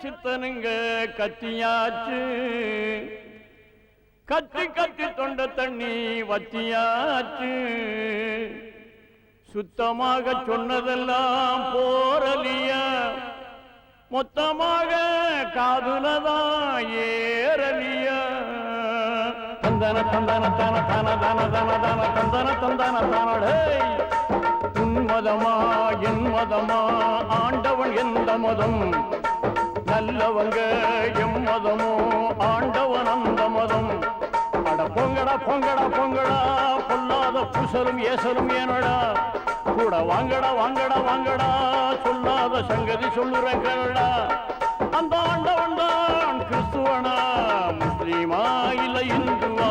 சித்தனுங்க கத்தியாச்சு கத்தி கத்தி தொண்ட தண்ணி வத்தியாச்சு. சுத்தமாக சொன்னதெல்லாம் போரலியா. மொத்தமாக காதுலதான் ஏறலியா. தந்தன தந்தன தன தன தன தன தன தந்தன தந்தன தனடே. உன் மதமா என் மதமா ஆண்டவன் எந்த மதம்? நல்லவங்க எம் மதமோ ஆண்டவன் அந்த மதம். அட பொங்கடா பொங்கடா பொங்கடா பொல்லாத புசலும் ஏசலும் ஏனடா. கூட வாங்கடா வாங்கடா வாங்கடா சொல்லாத சங்கதி சொல்லுறேன் கேளடா. அந்த ஆண்டவன் தான் கிறிஸ்துவனா முஸ்லீமா இல்ல இந்துவா.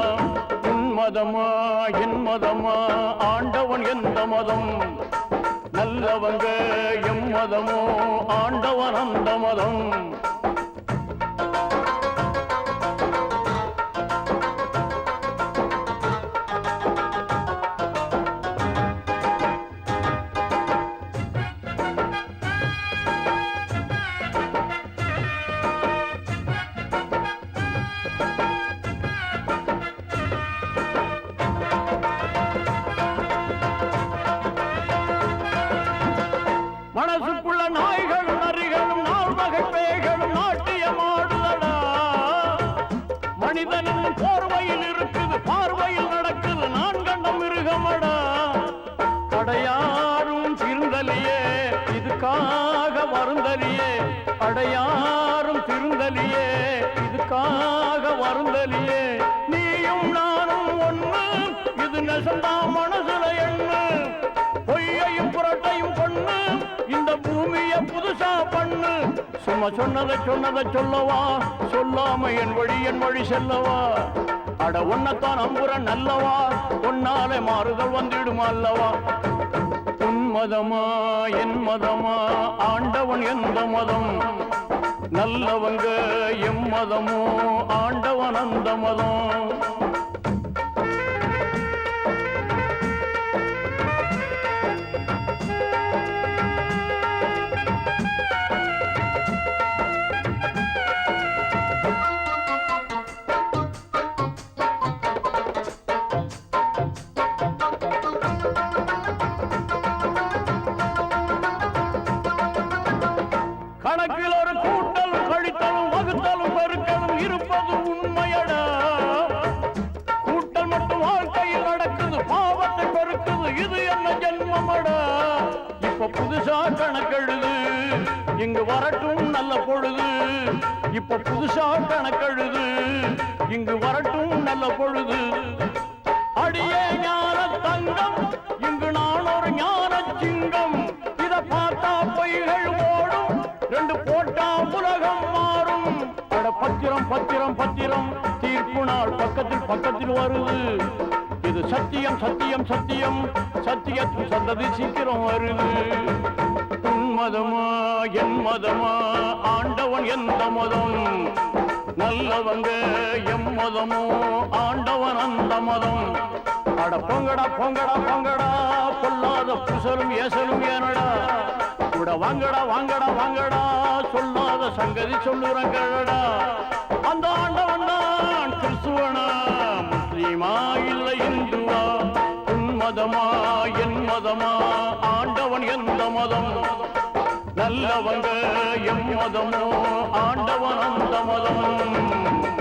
உன் மதமா என் மதமா ஆண்டவன் எந்த மதம்? நல்லவங்க எம் மதமோ ஆண்டவன் அந்த மதம். மனிதனின் போர்வையில் இருக்குது பார்வையில் நடக்குது. நான் கண்ட மிருகமடா. அடையாரும் திருந்தலியே இதுக்காக வருந்தலியே. அடையாரும் திருந்தலியே இதுக்காக வருந்தலியே. நீயும் நானும் ஒன்று இது நெசந்தாமா? நம்ம சொன்னதை சொன்னதை சொல்லவா? சொல்லாம என் வழி என் வழி செல்லவா? அட உன்னத்தான் நம்புற நல்லவா உன்னாலே மாறுதல் வந்துடுமா அல்லவா? உன் மதமா என் மதமா? ஆண்டவன் எந்த மதம்? நல்லவங்க எம் மதமோ? ஆண்டவன் அந்த மதம். வகுத்தலும் இருப்பது உண்மையடா. கூட்டல் மட்டும் வாழ்க்கையில் நடக்குது பாவத்தை பெருக்குது இது என்ன ஜென்மமடா. இப்ப புதுசா கணக்கெழுது இங்கு வரட்டும் நல்ல பொழுது. இப்ப புதுசா கணக்கெழுது இங்கு வரட்டும் நல்ல பொழுது. அடியே பத்திரம் பத்திரம் தீர்ப்பு நாள் பக்கத்தில் பக்கத்தில் வருது. இது சத்தியம் சத்தியம் சத்தியம். சத்தியத்தின் சந்ததி சீக்கிரம் வருது. உன் மதமா என் மதமா? ஆண்டவன் எந்த மதம்? நல்லவங்க எம் மதமோ? ஆண்டவன் அந்த மதம். அட பொங்கடா பொங்கடா பொங்கடா. பொல்லாத புசலும் ஏசலும் ஏனடா. கூட வாங்கடா வாங்கடா வாங்கடா. சொல்லாத சங்கதி சொல்லுறங்கடா மதமா என் மதமா? ஆண்டவன் எந்த மதம்? நல்லவங்க எம் மதமோ? ஆண்டவன் அந்த மதம்.